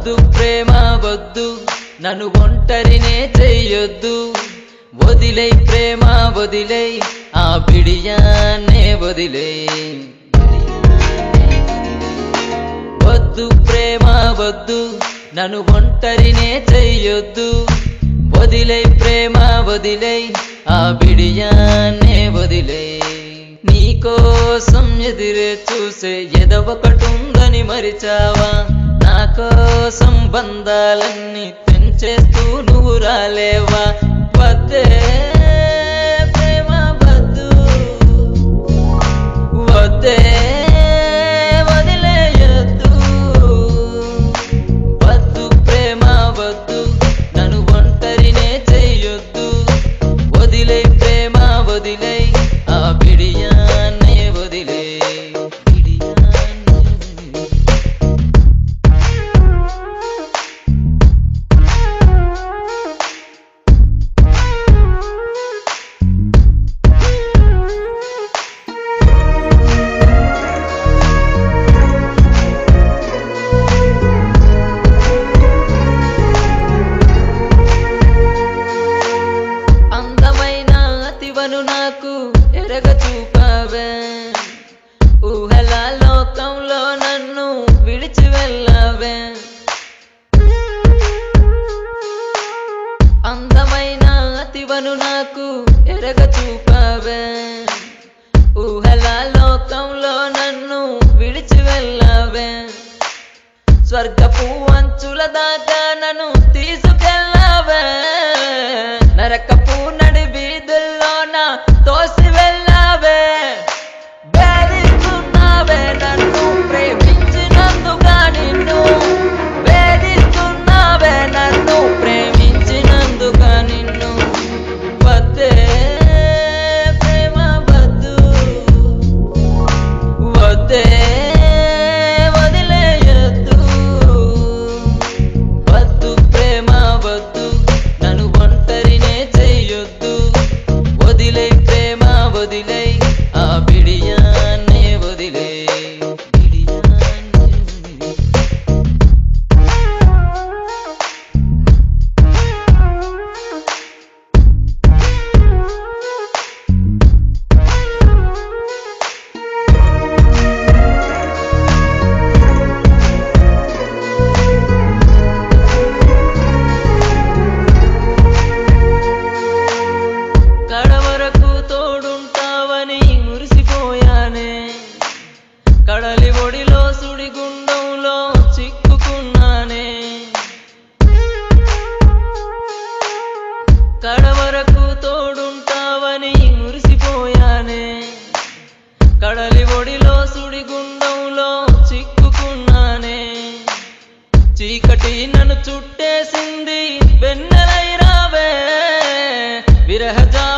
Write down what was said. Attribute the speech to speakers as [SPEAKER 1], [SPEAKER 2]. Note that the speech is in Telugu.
[SPEAKER 1] వద్దు ప్రేమ వద్దు నన్ను ఒంటరినే చెయ్యొద్దు. వదిలే ప్రేమ వదిలే ఆ బిడియాన్నే వదిలే వద్దు ప్రేమ వద్దు నన్ను ఒంటరినే చెయ్యొద్దు. వదిలే ప్రేమ వదిలే ఆ బిడియాన్నే వదిలై నీకోసం ఎదురే చూసే ఎదవకటుందని మరిచావా? నా కోసం బంధాలన్నీ తెంచేస్తూ నువ్వు రాలేవా? వద్దే చూపావే ఊహల లోకంలో నన్ను విడిచి వెళ్ళావే. అందమైన అతివను నాకు ఎరగ చూపావే. ఊహల లోకంలో నన్ను విడిచి వెళ్ళావే. స్వర్గపు అంచుల దాకా నన్ను తీ కడలి ఒడిలో సుడిగుండంలో చిక్కుకున్నానే. కడవరకు తోడుంటావని మురిసిపోయానే. కడలి ఒడిలో సుడిగుండంలో చిక్కుకున్నానే. చీకటి నన్ను చుట్టేసింది వెన్నెలై రావే. విరహజామును